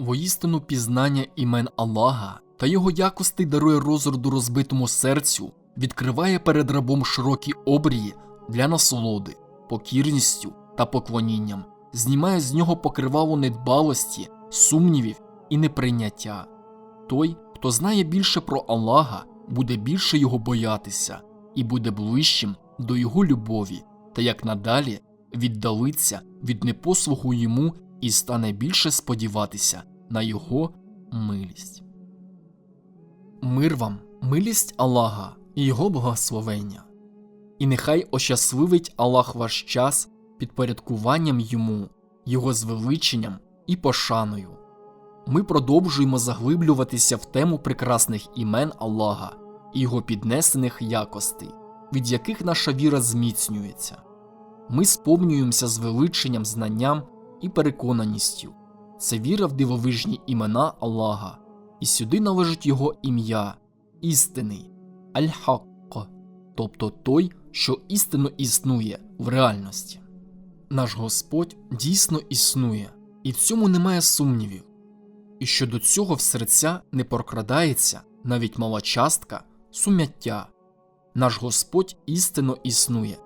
Воістину пізнання імен Аллаха та його якостей дарує розроду розбитому серцю, відкриває перед рабом широкі обрії для насолоди, покірністю та поклонінням, знімає з нього покривало недбалості, сумнівів і неприйняття. Той, хто знає більше про Аллаха, буде більше його боятися і буде ближчим до його любові, та як надалі віддалиться від непослуху йому і стане більше сподіватися на його милість. Мир вам, милість Аллаха і його благословення. І нехай ощасливить Аллах ваш час підпорядкуванням йому, його звеличенням і пошаною. Ми продовжуємо заглиблюватися в тему прекрасних імен Аллаха і його піднесених якостей, від яких наша віра зміцнюється. Ми сповнюємося звеличенням, знанням і переконаністю. Це віра в дивовижні імена Аллаха, і сюди належить його ім'я, істинний Аль-Хакк, тобто той, що істинно існує в реальності. Наш Господь дійсно існує, і в цьому немає сумнівів. І що до цього в серця не прокрадається навіть мала частка сум'яття. Наш Господь істинно існує.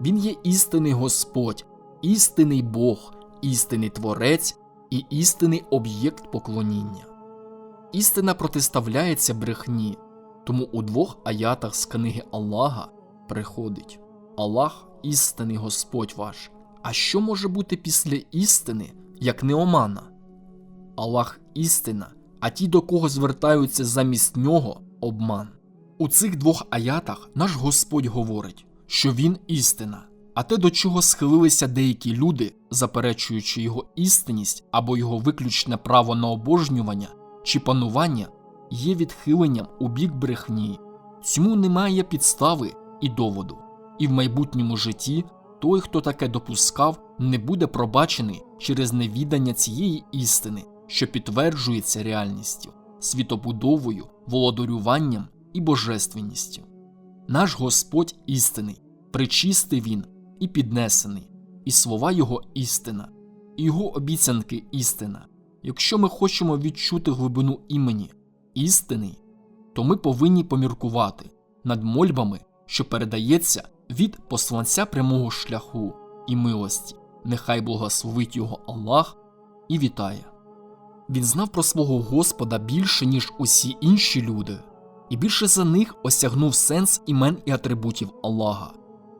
Він є істинний Господь, істинний Бог, істинний Творець і істинний об'єкт поклоніння. Істина протиставляється брехні, тому у двох аятах з книги Аллаха приходить Аллах істинний Господь ваш. А що може бути після істини, як не омана? Аллах істина, а ті, до кого звертаються замість нього, обман. У цих двох аятах наш Господь говорить, що Він істина, а те, до чого схилилися деякі люди, заперечуючи його істинність або його виключне право на обожнювання чи панування, є відхиленням у бік брехні. Цьому немає підстави і доводу, і в майбутньому житті той, хто таке допускав, не буде пробачений через невідання цієї істини, що підтверджується реальністю, світобудовою, володарюванням і божественністю. Наш Господь істинний, причистий Він і піднесений, і слова Його істина, і Його обіцянки істина. Якщо ми хочемо відчути глибину імені істини, то ми повинні поміркувати над мольбами, що передається від посланця прямого шляху і милості, нехай благословить його Аллах і вітає. Він знав про свого Господа більше, ніж усі інші люди, і більше за них осягнув сенс імен і атрибутів Аллаха,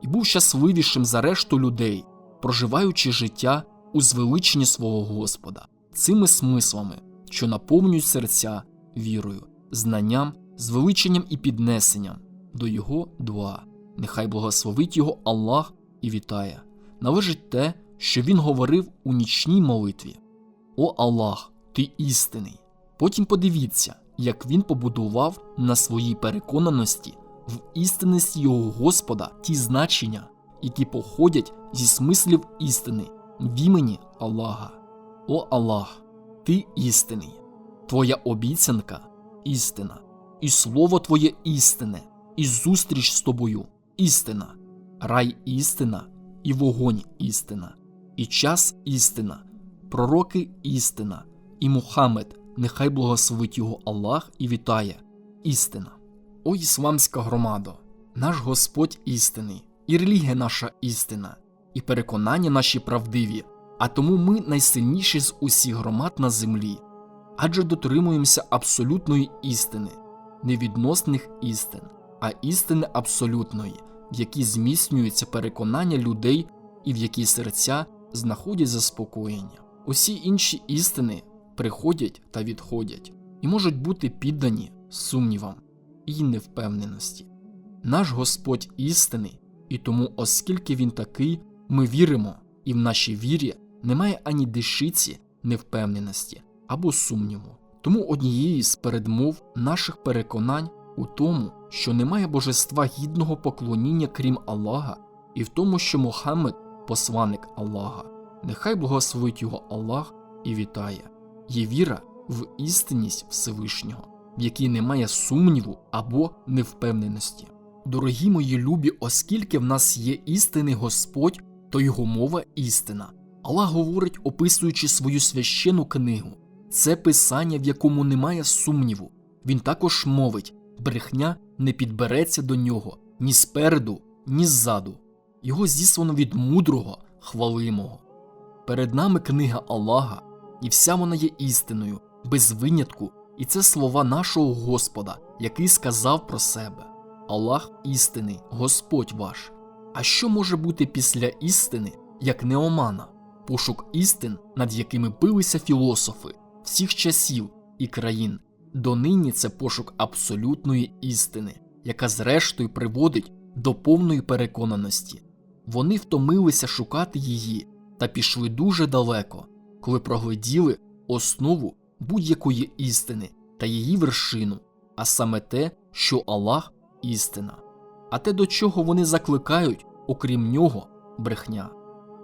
і був щасливішим за решту людей, проживаючи життя у звеличенні свого Господа, цими смислами, що наповнюють серця вірою, знанням, звеличенням і піднесенням до Його дуа. Нехай благословить його Аллах і вітає. Належить те, що він говорив у нічній молитві: О Аллах, ти істинний. Потім подивіться, як він побудував на своїй переконаності в істинності його Господа ті значення, які походять зі смислів істини в імені Аллаха. О Аллах, ти істинний, твоя обіцянка істина, і слово твоє істине, і зустріч з тобою істина, рай істина, і вогонь істина, і час істина, пророки істина, і Мухаммед, нехай благословить його Аллах і вітає істина. О ісламська громадо, наш Господь істинний, і релігія наша істина, і переконання наші правдиві, а тому ми найсильніші з усіх громад на землі, адже дотримуємося абсолютної істини, невідносних істин а істини абсолютної, в якій зміцнюється переконання людей і в якій серця знаходять заспокоєння. Усі інші істини приходять та відходять і можуть бути піддані сумнівам і невпевненості. Наш Господь істини, і тому, оскільки Він такий, ми віримо, і в нашій вірі немає ані дешиці невпевненості або сумніву. Тому однією з передмов наших переконань у тому, що немає божества гідного поклоніння крім Аллаха, і в тому, що Мухаммед посланник Аллаха, нехай благословить його Аллах і вітає, є віра в істинність Всевишнього, в якій немає сумніву або невпевненості. Дорогі мої любі, оскільки в нас є істинний Господь, то його мова істина. Аллах говорить, описуючи свою священну книгу. Це писання, в якому немає сумніву. Він також мовить брехня не підбереться до нього ні спереду, ні ззаду. Його зіслано від мудрого, хвалимого. Перед нами книга Аллаха, і вся вона є істиною, без винятку, і це слова нашого Господа, який сказав про себе: Аллах істинний, Господь ваш. А що може бути після істини, як не омана, пошук істин, над якими билися філософи всіх часів і країн? Донині це пошук абсолютної істини, яка зрештою приводить до повної переконаності. Вони втомилися шукати її та пішли дуже далеко, коли прогляділи основу будь-якої істини та її вершину, а саме те, що Аллах істина, а те, до чого вони закликають, окрім нього, брехня.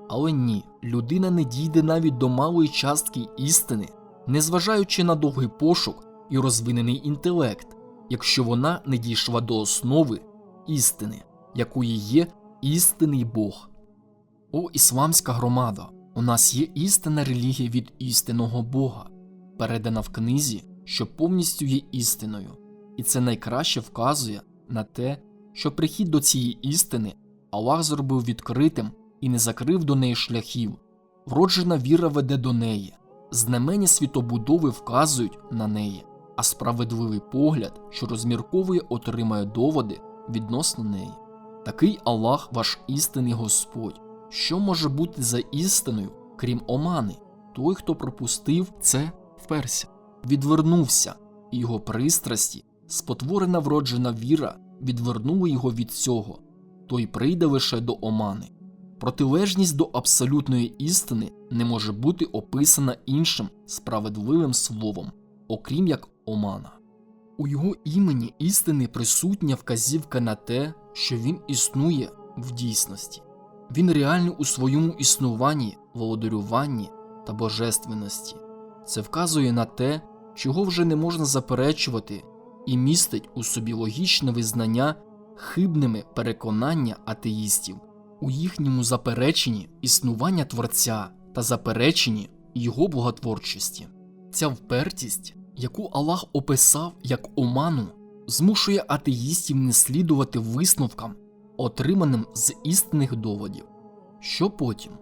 Але ні, людина не дійде навіть до малої частки істини, незважаючи на довгий пошук і розвинений інтелект, якщо вона не дійшла до основи істини, якою є істинний Бог. О ісламська громада, у нас є істинна релігія від істинного Бога, передана в книзі, що повністю є істиною, і це найкраще вказує на те, що прихід до цієї істини Аллах зробив відкритим і не закрив до неї шляхів. Вроджена віра веде до неї, знамення світобудови вказують на неї, а справедливий погляд, що розмірковує, отримає доводи відносно неї. Такий Аллах ваш істинний Господь. Що може бути за істиною, крім омани? Той, хто пропустив це, вперся, відвернувся, і його пристрасті, спотворена вроджена віра, відвернула його від цього, той прийде лише до омани. Протилежність до абсолютної істини не може бути описана іншим справедливим словом, окрім як омана. У його імені істини присутня вказівка на те, що він існує в дійсності. Він реальний у своєму існуванні, володарюванні та божественності. Це вказує на те, чого вже не можна заперечувати, і містить у собі логічне визнання хибними переконання атеїстів у їхньому запереченні існування Творця та запереченні його благотворчості. Ця впертість, яку Аллах описав як оману, змушує атеїстів не слідувати висновкам, отриманим з істинних доводів. Що потім?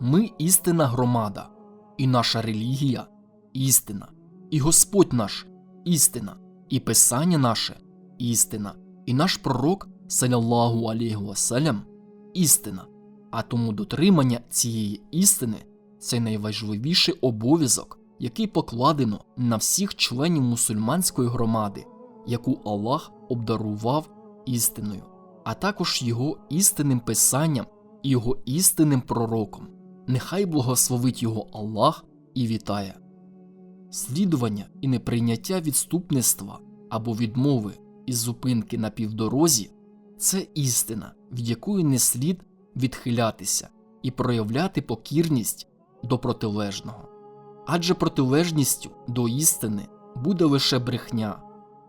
Ми істинна громада, і наша релігія істина, і Господь наш істина, і Писання наше істина, і наш пророк, саляллаху алейхи вассалям, істина, а тому дотримання цієї істини це найважливіший обов'язок, який покладено на всіх членів мусульманської громади, яку Аллах обдарував істиною, а також його істинним писанням і його істинним пророком. Нехай благословить його Аллах і вітає. Слідування і неприйняття відступництва або відмови із зупинки на півдорозі це істина, від якої не слід відхилятися і проявляти покірність до протилежного. Адже протилежністю до істини буде лише брехня.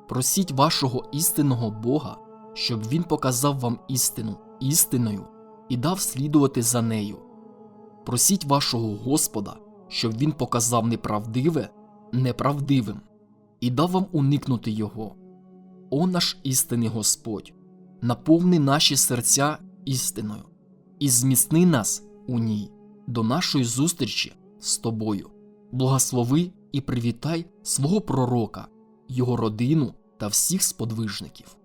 Просіть вашого істинного Бога, щоб Він показав вам істину істиною і дав слідувати за нею. Просіть вашого Господа, щоб Він показав неправдиве неправдивим і дав вам уникнути його. О наш істинний Господь, наповни наші серця істиною і зміцни нас у ній до нашої зустрічі з тобою. Благослови і привітай свого пророка, його родину та всіх сподвижників.